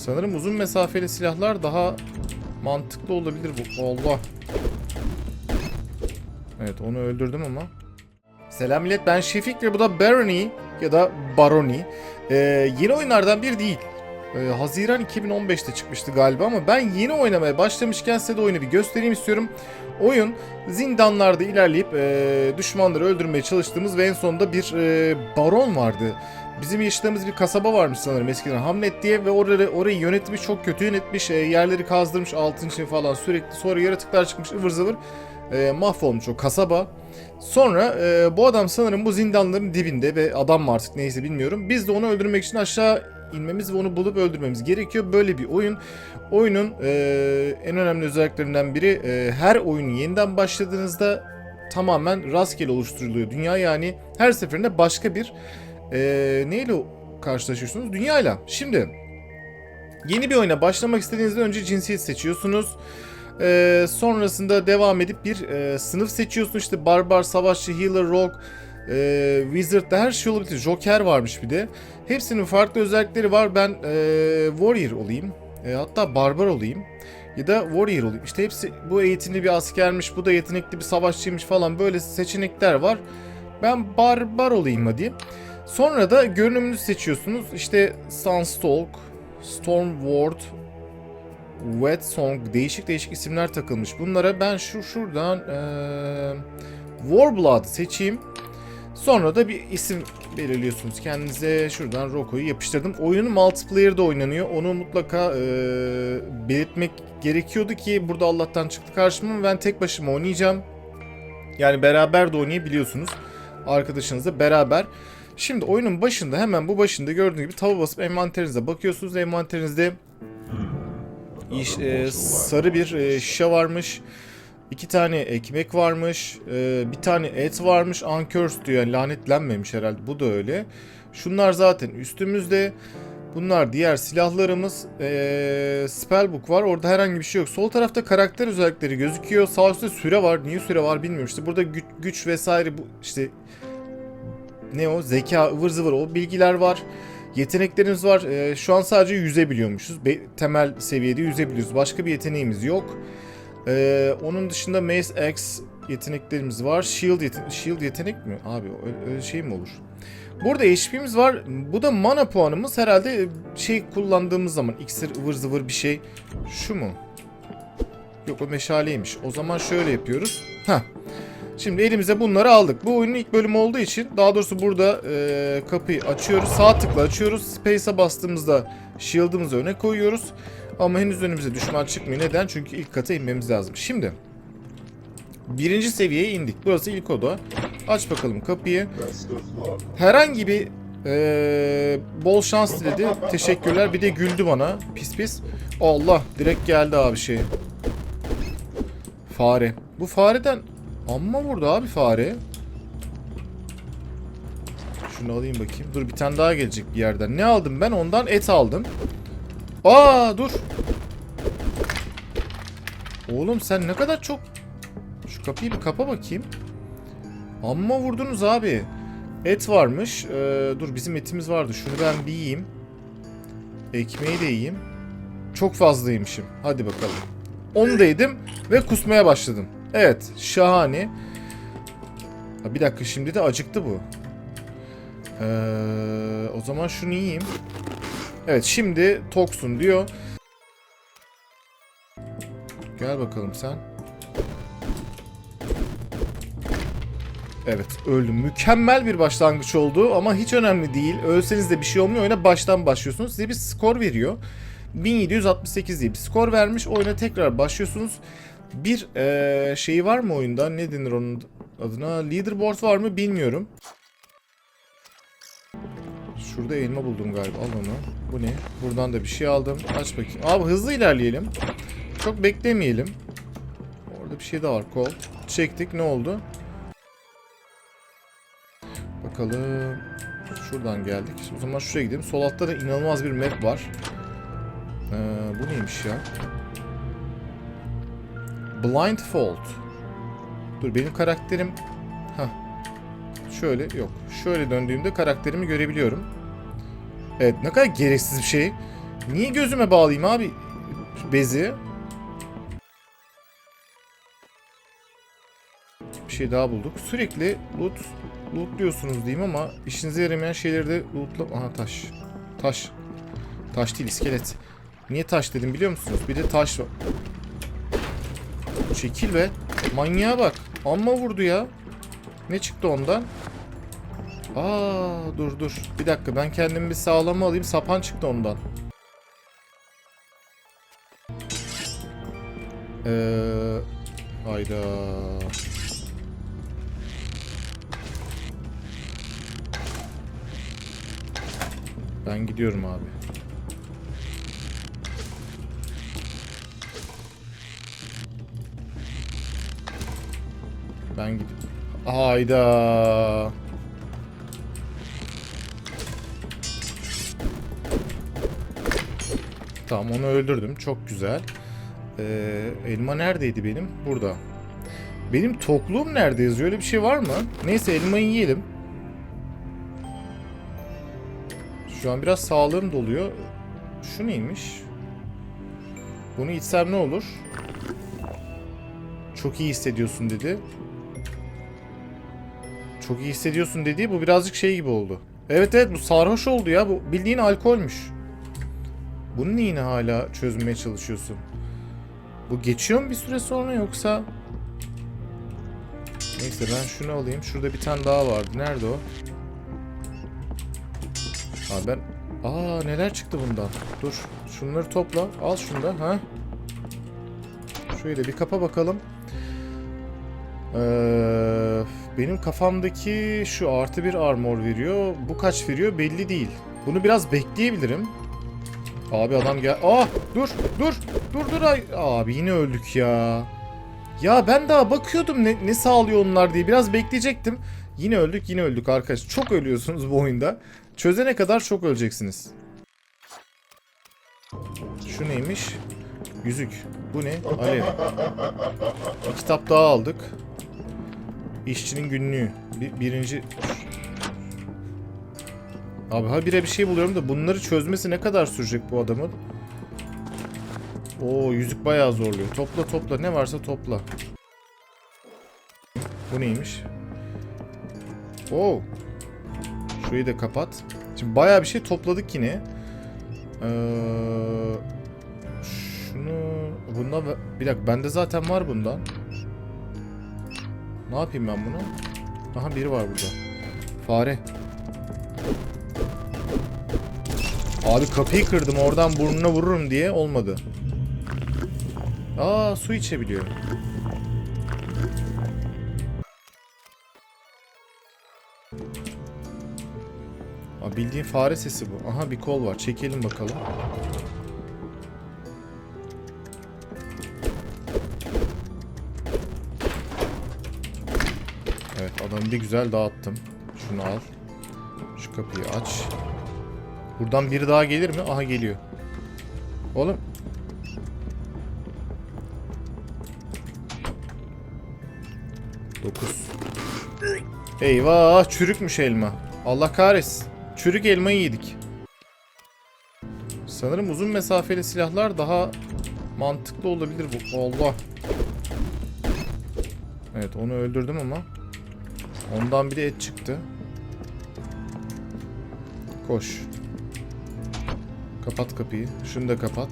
Sanırım uzun mesafeli silahlar daha mantıklı olabilir bu. Allah. Evet onu öldürdüm ama. Selam millet ben Şefik ve bu da Barony ya da Barony. Ee, yeni oyunlardan bir değil. Ee, Haziran 2015'te çıkmıştı galiba ama ben yeni oynamaya başlamışken size de oyunu bir göstereyim istiyorum. Oyun zindanlarda ilerleyip e, düşmanları öldürmeye çalıştığımız ve en sonunda bir e, baron vardı. Bizim yaşadığımız bir kasaba varmış sanırım eskiden Hamlet diye ve orayı, orayı yönetmiş çok kötü yönetmiş. E, yerleri kazdırmış altın için falan sürekli sonra yaratıklar çıkmış ıvır zıvır. E, mahvolmuş o kasaba. Sonra e, bu adam sanırım bu zindanların dibinde ve adam mı artık neyse bilmiyorum. Biz de onu öldürmek için aşağı inmemiz ve onu bulup öldürmemiz gerekiyor. Böyle bir oyun. Oyunun e, en önemli özelliklerinden biri e, her oyun yeniden başladığınızda tamamen rastgele oluşturuluyor dünya. Yani her seferinde başka bir e, neyle karşılaşıyorsunuz? Dünyayla. Şimdi yeni bir oyuna başlamak istediğinizde önce cinsiyet seçiyorsunuz. Ee, sonrasında devam edip bir e, sınıf seçiyorsun işte barbar, savaşçı, healer, rogue, e, wizard da her şey olabilir. Joker varmış bir de. Hepsinin farklı özellikleri var. Ben e, warrior olayım. E, hatta barbar olayım. Ya da warrior olayım. İşte hepsi bu eğitimli bir askermiş, bu da yetenekli bir savaşçıymış falan böyle seçenekler var. Ben barbar olayım hadi. Sonra da görünümünüzü seçiyorsunuz. İşte Sunstalk, Stormward, Wet Song değişik değişik isimler takılmış. Bunlara ben şu şuradan eee Warblood seçeyim. Sonra da bir isim belirliyorsunuz. Kendinize şuradan Roko'yu yapıştırdım. Oyunun multiplayer'da oynanıyor. Onu mutlaka eee, belirtmek gerekiyordu ki burada Allah'tan çıktı karşıma. Ben tek başıma oynayacağım. Yani beraber de oynayabiliyorsunuz. Arkadaşınızla beraber. Şimdi oyunun başında hemen bu başında gördüğünüz gibi tava basıp envanterinize bakıyorsunuz. Envanterinizde İş, e, sarı bir e, şişe varmış. iki tane ekmek varmış. e, bir tane et varmış. Uncursed diyor. Yani lanetlenmemiş herhalde. Bu da öyle. Şunlar zaten üstümüzde. Bunlar diğer silahlarımız. E, spellbook var. Orada herhangi bir şey yok. Sol tarafta karakter özellikleri gözüküyor. Sağ üstte süre var. Niye süre var bilmiyorum. İşte burada güç, güç vesaire bu işte ne o zeka ıvır zıvır o bilgiler var. Yeteneklerimiz var. Ee, şu an sadece yüzebiliyormuşuz. Be- temel seviyede yüzebiliyoruz. Başka bir yeteneğimiz yok. Ee, onun dışında Mace X yeteneklerimiz var. Shield, yeten- Shield yetenek mi? Abi öyle, öyle şey mi olur? Burada HP'miz var. Bu da mana puanımız. Herhalde şey kullandığımız zaman iksir ıvır zıvır bir şey. Şu mu? Yok o meşaleymiş. O zaman şöyle yapıyoruz. Heh. Şimdi elimize bunları aldık. Bu oyunun ilk bölümü olduğu için daha doğrusu burada e, kapıyı açıyoruz. Sağ tıkla açıyoruz. Space'e bastığımızda shield'ımızı öne koyuyoruz. Ama henüz önümüze düşman çıkmıyor. Neden? Çünkü ilk kata inmemiz lazım. Şimdi birinci seviyeye indik. Burası ilk oda. Aç bakalım kapıyı. Herhangi bir e, bol şans diledi. Teşekkürler. Bir de güldü bana. Pis pis. Allah direkt geldi abi şey. Fare. Bu fareden Amma vurdu abi fare. Şunu alayım bakayım. Dur bir tane daha gelecek bir yerden. Ne aldım ben? Ondan et aldım. Aa dur. Oğlum sen ne kadar çok... Şu kapıyı bir kapa bakayım. Amma vurdunuz abi. Et varmış. Ee, dur bizim etimiz vardı. Şunu ben bir yiyeyim. Ekmeği de yiyeyim. Çok fazlaymışım. Hadi bakalım. Onu da yedim ve kusmaya başladım. Evet, şahane. Ha, bir dakika şimdi de acıktı bu. Ee, o zaman şunu yiyeyim. Evet, şimdi toksun diyor. Gel bakalım sen. Evet, öldüm. Mükemmel bir başlangıç oldu ama hiç önemli değil. Ölseniz de bir şey olmuyor. Oyuna baştan başlıyorsunuz. Size bir skor veriyor. 1768 diye bir skor vermiş. Oyuna tekrar başlıyorsunuz. Bir eee şeyi var mı oyunda? Ne denir onun adına? Leaderboard var mı bilmiyorum. Şurada elma buldum galiba. Al onu. Bu ne? Buradan da bir şey aldım. Aç bakayım. Abi hızlı ilerleyelim. Çok beklemeyelim. Orada bir şey daha var. Kol. Çektik. Ne oldu? Bakalım. Şuradan geldik. O zaman şuraya gidelim. Sol altta da inanılmaz bir map var. Ee, bu neymiş ya? Blindfold. Dur benim karakterim... Hah. Şöyle yok. Şöyle döndüğümde karakterimi görebiliyorum. Evet ne kadar gereksiz bir şey. Niye gözüme bağlayayım abi bezi? Bir şey daha bulduk. Sürekli loot lootluyorsunuz diyeyim ama işinize yaramayan şeyleri de lootla... Aha taş. Taş. Taş değil iskelet. Niye taş dedim biliyor musunuz? Bir de taş var. Çekil be. Manyağa bak. Amma vurdu ya. Ne çıktı ondan? Aa dur dur. Bir dakika ben kendimi bir sağlama alayım. Sapan çıktı ondan. Ee, hayda. Ben gidiyorum abi. Ben gidiyorum. Hayda. Tamam onu öldürdüm. Çok güzel. Ee, elma neredeydi benim? Burada. Benim tokluğum nerede yazıyor? Öyle bir şey var mı? Neyse elmayı yiyelim. Şu an biraz sağlığım doluyor. Şu neymiş? Bunu içsem ne olur? Çok iyi hissediyorsun dedi. Çok iyi hissediyorsun dediği bu birazcık şey gibi oldu. Evet evet bu sarhoş oldu ya. Bu bildiğin alkolmüş. Bunu niye yine hala çözmeye çalışıyorsun? Bu geçiyor mu bir süre sonra yoksa? Neyse ben şunu alayım. Şurada bir tane daha vardı. Nerede o? Ha ben... Aa neler çıktı bundan? Dur. Şunları topla. Al şunu da. Ha? Şöyle bir kapa bakalım. Ee, benim kafamdaki şu artı bir armor veriyor. Bu kaç veriyor belli değil. Bunu biraz bekleyebilirim. Abi adam gel. Ah dur dur dur dur ay. Abi yine öldük ya. Ya ben daha bakıyordum ne, ne sağlıyor onlar diye. Biraz bekleyecektim. Yine öldük yine öldük arkadaş. Çok ölüyorsunuz bu oyunda. Çözene kadar çok öleceksiniz. Şu neymiş? Yüzük. Bu ne? Alev. Bir kitap daha aldık. İşçinin günlüğü. Bir, birinci... Abi habire bir şey buluyorum da bunları çözmesi ne kadar sürecek bu adamın? Oo yüzük bayağı zorluyor. Topla topla ne varsa topla. Bu neymiş? Oo. Şurayı da kapat. Şimdi bayağı bir şey topladık yine. Ee, şunu bundan bir dakika bende zaten var bundan. Ne yapayım ben bunu? Aha biri var burada. Fare. Abi kapıyı kırdım oradan burnuna vururum diye olmadı. Aa su içebiliyor. Aa, bildiğin fare sesi bu. Aha bir kol var. Çekelim bakalım. Adamı bir güzel dağıttım. Şunu al. Şu kapıyı aç. Buradan biri daha gelir mi? Aha geliyor. Oğlum. Dokuz. Eyvah çürükmüş elma. Allah kahretsin. Çürük elmayı yedik. Sanırım uzun mesafeli silahlar daha mantıklı olabilir bu. Allah. Evet onu öldürdüm ama. Ondan bir de et çıktı. Koş. Kapat kapıyı. Şunu da kapat.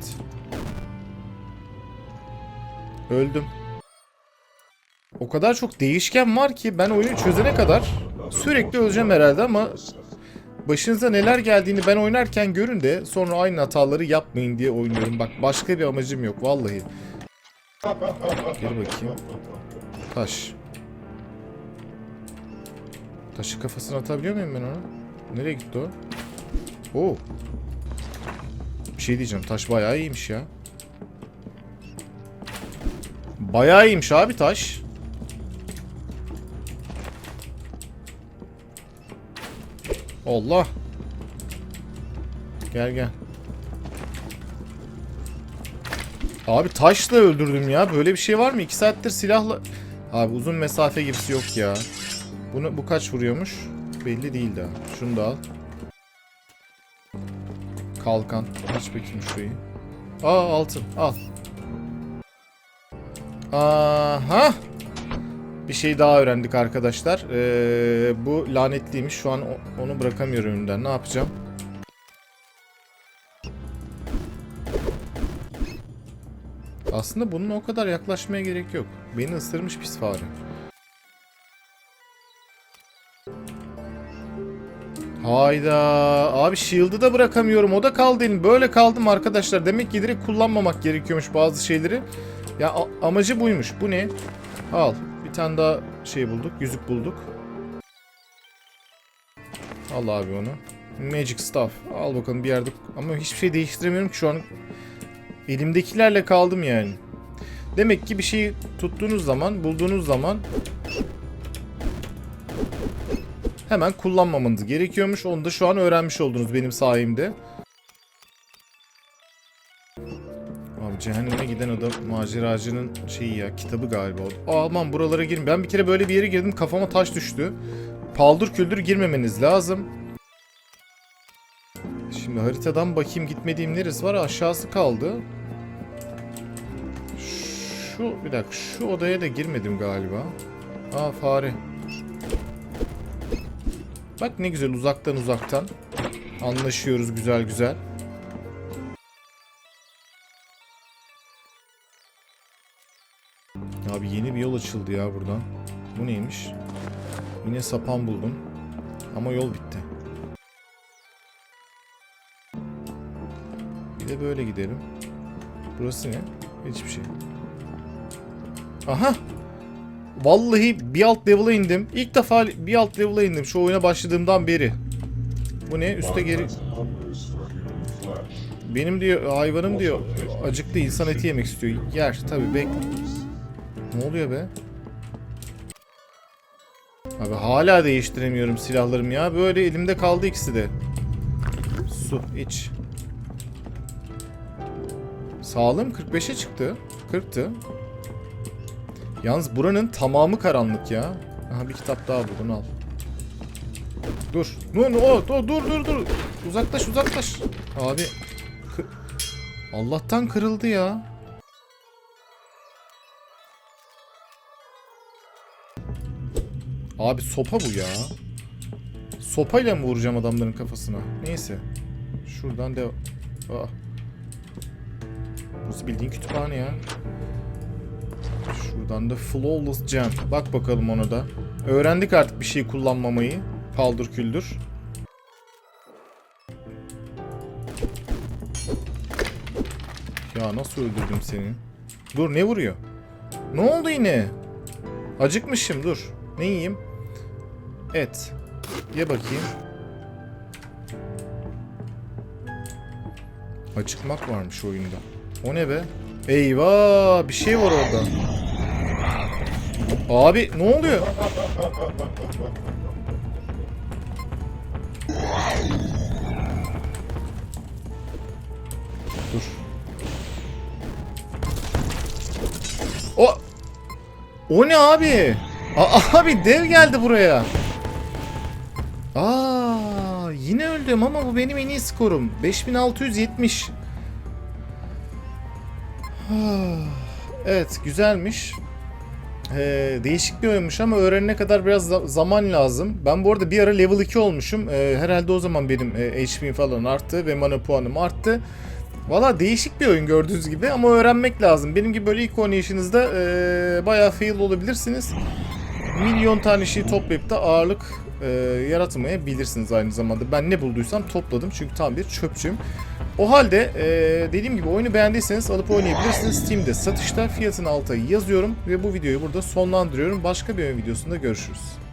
Öldüm. O kadar çok değişken var ki ben oyunu çözene kadar sürekli öleceğim herhalde ama başınıza neler geldiğini ben oynarken görün de sonra aynı hataları yapmayın diye oynuyorum. Bak başka bir amacım yok vallahi. Gel bakayım. Taş. Taşı kafasına atabiliyor muyum ben onu? Nereye gitti o? Oo. Bir şey diyeceğim. Taş bayağı iyiymiş ya. Bayağı iyiymiş abi taş. Allah. Gel gel. Abi taşla öldürdüm ya. Böyle bir şey var mı? 2 saattir silahla... Abi uzun mesafe gibisi yok ya. Bunu bu kaç vuruyormuş? Belli değil daha. Şunu da al. Kalkan. Aç bakayım şurayı. Aa altın. Al. Aha. Bir şey daha öğrendik arkadaşlar. Ee, bu lanetliymiş. Şu an onu bırakamıyorum önümden. Ne yapacağım? Aslında bunun o kadar yaklaşmaya gerek yok. Beni ısırmış pis fare. Hayda. Abi shield'ı da bırakamıyorum. O da kaldı. Böyle kaldım arkadaşlar. Demek ki direkt kullanmamak gerekiyormuş bazı şeyleri. Ya amacı buymuş. Bu ne? Al. Bir tane daha şey bulduk. Yüzük bulduk. Al abi onu. Magic stuff. Al bakalım bir yerde. Ama hiçbir şey değiştiremiyorum ki şu an. Elimdekilerle kaldım yani. Demek ki bir şeyi tuttuğunuz zaman, bulduğunuz zaman hemen kullanmamanız gerekiyormuş. Onu da şu an öğrenmiş oldunuz benim sayemde. Abi cehenneme giden adam maceracının şeyi ya kitabı galiba o. Aman buralara girin. Ben bir kere böyle bir yere girdim kafama taş düştü. Paldır küldür girmemeniz lazım. Şimdi haritadan bakayım gitmediğim neresi var aşağısı kaldı. Şu bir dakika şu odaya da girmedim galiba. Aa fare. Bak ne güzel uzaktan uzaktan. Anlaşıyoruz güzel güzel. Abi yeni bir yol açıldı ya buradan. Bu neymiş? Yine sapan buldum. Ama yol bitti. Bir de böyle gidelim. Burası ne? Hiçbir şey. Aha! Vallahi bir alt level'a indim. İlk defa bir alt level'a indim şu oyuna başladığımdan beri. Bu ne? Üste geri... Benim diyor hayvanım diyor acıktı insan eti yemek istiyor. Yer tabi bek. Ne oluyor be? Abi hala değiştiremiyorum silahlarım ya. Böyle elimde kaldı ikisi de. Su iç. Sağlığım 45'e çıktı. 40'tı. Yalnız buranın tamamı karanlık ya. Aha bir kitap daha buldun al. Dur. Dur, dur, dur, dur, dur. Uzaklaş, uzaklaş. Abi. Allah'tan kırıldı ya. Abi sopa bu ya. Sopayla mı vuracağım adamların kafasına? Neyse. Şuradan devam. Aa. Burası bildiğin kütüphane ya. Şuradan da Flawless Gem. Bak bakalım ona da. Öğrendik artık bir şey kullanmamayı. Paldır küldür. Ya nasıl öldürdüm seni? Dur ne vuruyor? Ne oldu yine? Acıkmışım dur. Ne yiyeyim? Et. Ye bakayım. Acıkmak varmış oyunda. O ne be? Eyvah bir şey var orada. Abi ne oluyor? Dur. O O ne abi? Aa, abi dev geldi buraya. Aa yine öldüm ama bu benim en iyi skorum. 5670. Evet güzelmiş. Ee, değişik bir oyunmuş ama öğrenene kadar biraz za- zaman lazım. Ben bu arada bir ara level 2 olmuşum. Ee, herhalde o zaman benim e, HP falan arttı ve mana puanım arttı. Valla değişik bir oyun gördüğünüz gibi ama öğrenmek lazım. Benim gibi böyle ilk oynayışınızda e, bayağı fail olabilirsiniz. Milyon tane şey toplayıp da ağırlık e, yaratmayabilirsiniz aynı zamanda. Ben ne bulduysam topladım çünkü tam bir çöpçüyüm. O halde e, dediğim gibi oyunu beğendiyseniz alıp oynayabilirsiniz. Steam'de satışta fiyatını alta yazıyorum ve bu videoyu burada sonlandırıyorum. Başka bir videosunda görüşürüz.